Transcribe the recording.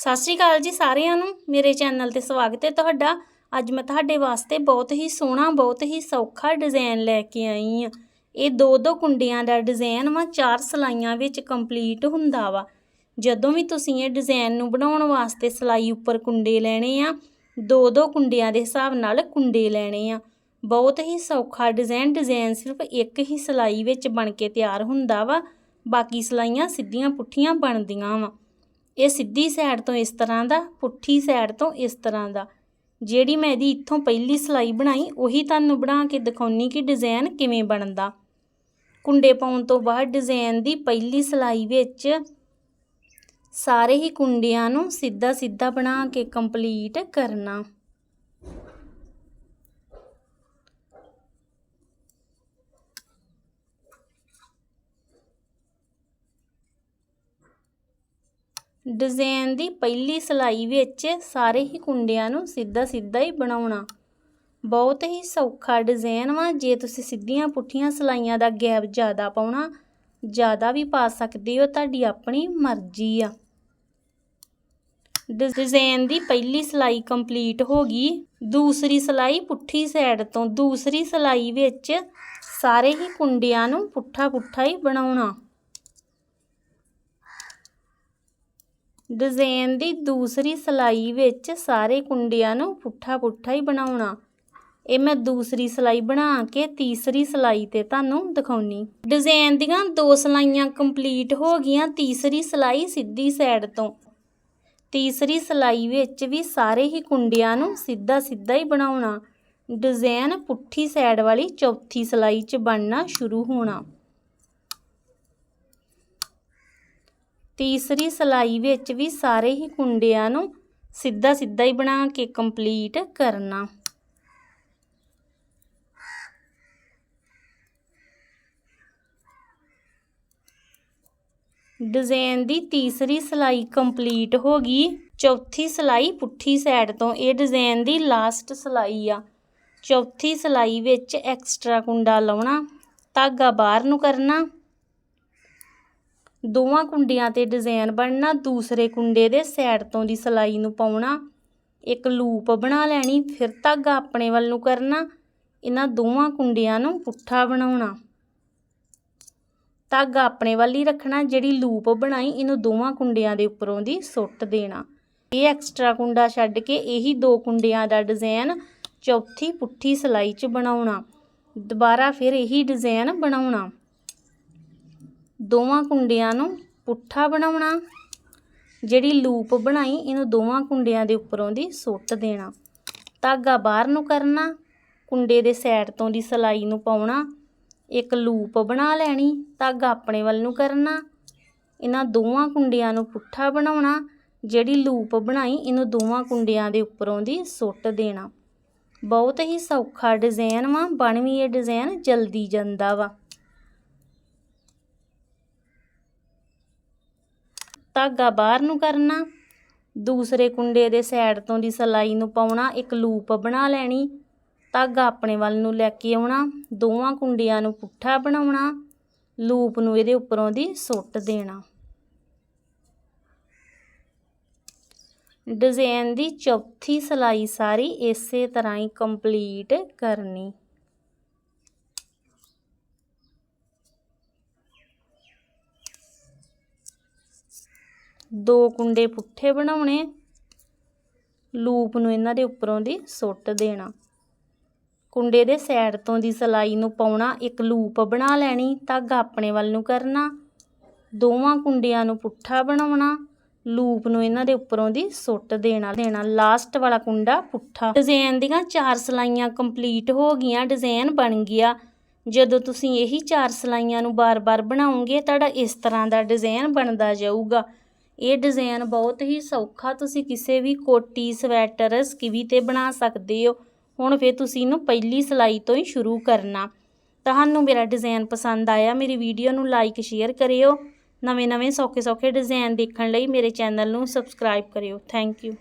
ਸਤਿ ਸ਼੍ਰੀ ਅਕਾਲ ਜੀ ਸਾਰਿਆਂ ਨੂੰ, ਮੇਰੇ ਚੈਨਲ ਤੇ ਸਵਾਗਤ ਹੈ ਤੁਹਾਡਾ। ਅੱਜ ਮੈਂ ਤੁਹਾਡੇ ਵਾਸਤੇ ਬਹੁਤ ਹੀ ਸੋਹਣਾ, ਬਹੁਤ ਹੀ ਸੌਖਾ ਡਿਜ਼ਾਈਨ ਲੈ ਕੇ ਆਈ ਆ ਇਹ ਦੋ ਦੋ ਕੁੰਡਿਆਂ ਦਾ ਡਿਜ਼ਾਈਨ ਵਾ, ਚਾਰ ਸਲਾਈਆਂ ਵਿੱਚ ਕੰਪਲੀਟ ਹੁੰਦਾ ਵਾ। ਜਦੋਂ ਵੀ ਤੁਸੀਂ ਇਹ ਡਿਜ਼ਾਈਨ ਨੂੰ ਬਣਾਉਣ ਵਾਸਤੇ ਸਲਾਈ ਉੱਪਰ ਕੁੰਡੇ ਲੈਣੇ ਆ, ਦੋ ਦੋ ਕੁੰਡਿਆਂ ਦੇ ਹਿਸਾਬ ਨਾਲ ਕੁੰਡੇ ਲੈਣੇ ਆ। ਬਹੁਤ ਹੀ ਸੌਖਾ ਡਿਜ਼ਾਈਨ ਡਿਜ਼ਾਈਨ ਸਿਰਫ ਇੱਕ ਹੀ ਸਲਾਈ ਵਿੱਚ ਬਣ ਕੇ ਤਿਆਰ ਹੁੰਦਾ ਵਾ, ਬਾਕੀ ਸਲਾਈਆਂ ਸਿੱਧੀਆਂ ਪੁੱਠੀਆਂ ਬਣਦੀਆਂ ਵਾ। ਇਹ ਸਿੱਧੀ ਸਾਈਡ ਤੋਂ ਇਸ ਤਰ੍ਹਾਂ ਦਾ, ਪੁੱਠੀ ਸਾਈਡ ਤੋਂ ਇਸ ਤਰ੍ਹਾਂ ਦਾ। ਜਿਹੜੀ ਮੈਂ ਇਹਦੀ ਇੱਥੋਂ ਪਹਿਲੀ ਸਲਾਈ ਬਣਾਈ, ਉਹੀ ਤੁਹਾਨੂੰ ਬਣਾ ਕੇ ਦਿਖਾਉਣੀ ਕਿ ਡਿਜ਼ਾਈਨ ਕਿਵੇਂ ਬਣਦਾ। ਕੁੰਡੇ ਪਾਉਣ ਤੋਂ ਬਾਅਦ ਡਿਜ਼ਾਈਨ ਦੀ ਪਹਿਲੀ ਸਲਾਈ ਵਿੱਚ ਸਾਰੇ ਹੀ ਕੁੰਡਿਆਂ ਨੂੰ ਸਿੱਧਾ ਸਿੱਧਾ ਬਣਾ ਕੇ ਕੰਪਲੀਟ ਕਰਨਾ। ਡਿਜ਼ਾਈਨ ਦੀ ਪਹਿਲੀ ਸਲਾਈ ਵਿੱਚ ਸਾਰੇ ਹੀ ਕੁੰਡਿਆਂ ਨੂੰ ਸਿੱਧਾ ਸਿੱਧਾ ਹੀ ਬਣਾਉਣਾ। ਬਹੁਤ ਹੀ ਸੌਖਾ ਡਿਜ਼ਾਈਨ ਵਾ, ਜੇ ਤੁਸੀਂ ਸਿੱਧੀਆਂ ਪੁੱਠੀਆਂ ਸਲਾਈਆਂ ਦਾ ਗੈਪ ਜ਼ਿਆਦਾ ਪਾਉਣਾ, ਜ਼ਿਆਦਾ ਵੀ ਪਾ ਸਕਦੇ ਹੋ, ਤੁਹਾਡੀ ਆਪਣੀ ਮਰਜ਼ੀ ਆ। ਡਿਜ਼ਾਈਨ ਦੀ ਪਹਿਲੀ ਸਲਾਈ ਕੰਪਲੀਟ ਹੋ ਗਈ। ਦੂਸਰੀ ਸਲਾਈ ਪੁੱਠੀ ਸਾਈਡ ਤੋਂ, ਦੂਸਰੀ ਸਲਾਈ ਵਿੱਚ ਸਾਰੇ ਹੀ ਕੁੰਡਿਆਂ ਨੂੰ ਪੁੱਠਾ ਪੁੱਠਾ ਹੀ ਬਣਾਉਣਾ। ਡਿਜ਼ਾਈਨ ਦੀ ਦੂਸਰੀ ਸਲਾਈ ਵਿੱਚ ਸਾਰੇ ਕੁੰਡਿਆਂ ਨੂੰ ਪੁੱਠਾ ਪੁੱਠਾ ਹੀ ਬਣਾਉਣਾ। ਇਹ ਮੈਂ ਦੂਸਰੀ ਸਲਾਈ ਬਣਾ ਕੇ ਤੀਸਰੀ ਸਲਾਈ ਤੇ ਤੁਹਾਨੂੰ ਦਿਖਾਉਣੀ। ਡਿਜ਼ਾਈਨ ਦੀਆਂ ਦੋ ਸਲਾਈਆਂ ਕੰਪਲੀਟ ਹੋ ਗਈਆਂ, ਤੀਸਰੀ ਸਲਾਈ ਸਿੱਧੀ ਸਾਈਡ ਤੋਂ। ਤੀਸਰੀ ਸਲਾਈ ਵਿੱਚ ਵੀ ਸਾਰੇ ਹੀ ਕੁੰਡਿਆਂ ਨੂੰ ਸਿੱਧਾ ਸਿੱਧਾ ਹੀ ਬਣਾਉਣਾ। ਡਿਜ਼ਾਈਨ ਪੁੱਠੀ ਸਾਈਡ ਵਾਲੀ ਚੌਥੀ ਸਲਾਈ 'ਚ ਬਣਨਾ ਸ਼ੁਰੂ ਹੋਣਾ। ਤੀਸਰੀ ਸਲਾਈ ਵਿੱਚ ਵੀ ਸਾਰੇ ਹੀ ਕੁੰਡਿਆਂ ਨੂੰ ਸਿੱਧਾ ਸਿੱਧਾ ਹੀ ਬਣਾ ਕੇ ਕੰਪਲੀਟ ਕਰਨਾ। ਡਿਜ਼ਾਈਨ ਦੀ ਤੀਸਰੀ ਸਲਾਈ ਕੰਪਲੀਟ ਹੋ ਗਈ। ਚੌਥੀ ਸਲਾਈ ਪੁੱਠੀ ਸਾਈਡ ਤੋਂ, ਇਹ ਡਿਜ਼ਾਈਨ ਦੀ ਲਾਸਟ ਸਲਾਈ ਆ। ਚੌਥੀ ਸਲਾਈ ਵਿੱਚ ਐਕਸਟਰਾ ਕੁੰਡਾ ਲਾਉਣਾ, ਧਾਗਾ ਬਾਹਰ ਨੂੰ ਕਰਨਾ। ਦੋਵਾਂ ਕੁੰਡਿਆਂ ਤੇ ਡਿਜ਼ਾਈਨ ਬਣਨਾ, ਦੂਸਰੇ ਕੁੰਡੇ ਦੇ ਸਾਈਡ ਤੋਂ ਦੀ ਸਲਾਈ ਨੂੰ ਪਾਉਣਾ। ਇੱਕ ਲੂਪ ਬਣਾ ਲੈਣੀ, ਫਿਰ ਧਾਗਾ ਆਪਣੇ ਵੱਲ ਨੂੰ ਕਰਨਾ। ਇਹਨਾਂ ਦੋਵਾਂ ਕੁੰਡਿਆਂ ਨੂੰ ਪੁੱਠਾ ਬਣਾਉਣਾ। ਧਾਗਾ ਆਪਣੇ ਵੱਲ ਹੀ ਰੱਖਣਾ, ਜਿਹੜੀ ਲੂਪ ਬਣਾਈ, ਇਹਨੂੰ ਦੋਵਾਂ ਕੁੰਡਿਆਂ ਦੇ ਉੱਪਰੋਂ ਦੀ ਸੁੱਟ ਦੇਣਾ। ਇਹ ਐਕਸਟਰਾ ਕੁੰਡਾ ਛੱਡ ਕੇ ਇਹੀ ਦੋ ਕੁੰਡਿਆਂ ਦਾ ਡਿਜ਼ਾਈਨ ਚੌਥੀ ਪੁੱਠੀ ਸਲਾਈ 'ਚ ਬਣਾਉਣਾ। ਦੁਬਾਰਾ ਫਿਰ ਇਹੀ ਡਿਜ਼ਾਈਨ ਬਣਾਉਣਾ। ਦੋਵਾਂ ਕੁੰਡਿਆਂ ਨੂੰ ਪੁੱਠਾ ਬਣਾਉਣਾ, ਜਿਹੜੀ ਲੂਪ ਬਣਾਈ ਇਹਨੂੰ ਦੋਵਾਂ ਕੁੰਡਿਆਂ ਦੇ ਉੱਪਰੋਂ ਦੀ ਸੁੱਟ ਦੇਣਾ। ਧਾਗਾ ਬਾਹਰ ਨੂੰ ਕਰਨਾ, ਕੁੰਡੇ ਦੇ ਸਾਈਡ ਤੋਂ ਦੀ ਸਲਾਈ ਨੂੰ ਪਾਉਣਾ, ਇੱਕ ਲੂਪ ਬਣਾ ਲੈਣੀ, ਧਾਗਾ ਆਪਣੇ ਵੱਲ ਨੂੰ ਕਰਨਾ। ਇਹਨਾਂ ਦੋਵਾਂ ਕੁੰਡਿਆਂ ਨੂੰ ਪੁੱਠਾ ਬਣਾਉਣਾ, ਜਿਹੜੀ ਲੂਪ ਬਣਾਈ ਇਹਨੂੰ ਦੋਵਾਂ ਕੁੰਡਿਆਂ ਦੇ ਉੱਪਰੋਂ ਦੀ ਸੁੱਟ ਦੇਣਾ। ਬਹੁਤ ਹੀ ਸੌਖਾ ਡਿਜ਼ਾਈਨ ਵਾ, ਬਣ ਵੀ ਇਹ ਡਿਜ਼ਾਈਨ ਜਲਦੀ ਜਾਂਦਾ ਵਾ। ਧਾਗਾ ਬਾਹਰ ਨੂੰ ਕਰਨਾ, ਦੂਸਰੇ ਕੁੰਡੇ ਦੇ ਸਾਈਡ ਤੋਂ ਦੀ ਸਲਾਈ ਨੂੰ ਪਾਉਣਾ, ਇੱਕ ਲੂਪ ਬਣਾ ਲੈਣੀ, ਧਾਗਾ ਆਪਣੇ ਵੱਲ ਨੂੰ ਲੈ ਕੇ ਆਉਣਾ, ਦੋਵਾਂ ਕੁੰਡਿਆਂ ਨੂੰ ਪੁੱਠਾ ਬਣਾਉਣਾ ਲੂਪ ਨੂੰ ਇਹਦੇ ਉੱਪਰੋਂ ਦੀ ਸੁੱਟ ਦੇਣਾ। ਡਿਜ਼ਾਈਨ ਦੀ ਚੌਥੀ ਸਲਾਈ ਸਾਰੀ ਇਸੇ ਤਰ੍ਹਾਂ ਹੀ ਕੰਪਲੀਟ ਕਰਨੀ। ਦੋ ਕੁੰਡੇ ਪੁੱਠੇ ਬਣਾਉਣੇ। ਲੂਪ ਨੂੰ ਇਹਨਾਂ ਦੇ ਉੱਪਰੋਂ ਦੀ ਸੁੱਟ ਦੇਣਾ। ਕੁੰਡੇ ਦੇ ਸਾਈਡ ਤੋਂ ਦੀ ਸਲਾਈ ਨੂੰ ਪਾਉਣਾ, ਇੱਕ ਲੂਪ ਬਣਾ ਲੈਣੀ, ਧਾਗਾ ਆਪਣੇ ਵੱਲ ਨੂੰ ਕਰਨਾ। ਦੋਵਾਂ ਕੁੰਡਿਆਂ ਨੂੰ ਪੁੱਠਾ ਬਣਾਉਣਾ, ਲੂਪ ਨੂੰ ਇਹਨਾਂ ਦੇ ਉੱਪਰੋਂ ਦੀ ਸੁੱਟ ਦੇਣਾ ਦੇਣਾ। ਲਾਸਟ ਵਾਲਾ ਕੁੰਡਾ ਪੁੱਠਾ। ਡਿਜ਼ਾਈਨ ਦੀਆਂ ਚਾਰ ਸਲਾਈਆਂ ਕੰਪਲੀਟ ਹੋ ਗਈਆਂ ਡਿਜ਼ਾਈਨ ਬਣ ਗਿਆ। ਜਦੋਂ ਤੁਸੀਂ ਇਹੀ ਚਾਰ ਸਲਾਈਆਂ ਨੂੰ ਬਾਰ-ਬਾਰ ਬਣਾਉਂਗੇ ਤੁਹਾਡਾ ਇਸ ਤਰ੍ਹਾਂ ਦਾ ਡਿਜ਼ਾਈਨ ਬਣਦਾ ਜਾਊਗਾ। ਇਹ ਡਿਜ਼ਾਈਨ ਬਹੁਤ ਹੀ ਸੌਖਾ, ਤੁਸੀਂ ਕਿਸੇ ਵੀ ਕੋਟੀ, ਸਵੈਟਰ, ਸਕਿਵੀ ਤੇ ਬਣਾ ਸਕਦੇ ਹੋ। ਹੁਣ ਫਿਰ ਤੁਸੀਂ ਇਹਨੂੰ ਪਹਿਲੀ ਸਿਲਾਈ ਤੋਂ ਹੀ ਸ਼ੁਰੂ ਕਰਨਾ। ਤੁਹਾਨੂੰ ਮੇਰਾ ਡਿਜ਼ਾਈਨ ਪਸੰਦ ਆਇਆ, ਮੇਰੀ ਵੀਡੀਓ ਨੂੰ ਲਾਈਕ ਸ਼ੇਅਰ ਕਰਿਓ। ਨਵੇਂ ਨਵੇਂ ਸੌਖੇ ਸੌਖੇ ਡਿਜ਼ਾਈਨ ਦੇਖਣ ਲਈ ਮੇਰੇ ਚੈਨਲ ਨੂੰ ਸਬਸਕ੍ਰਾਈਬ ਕਰਿਓ। Thank you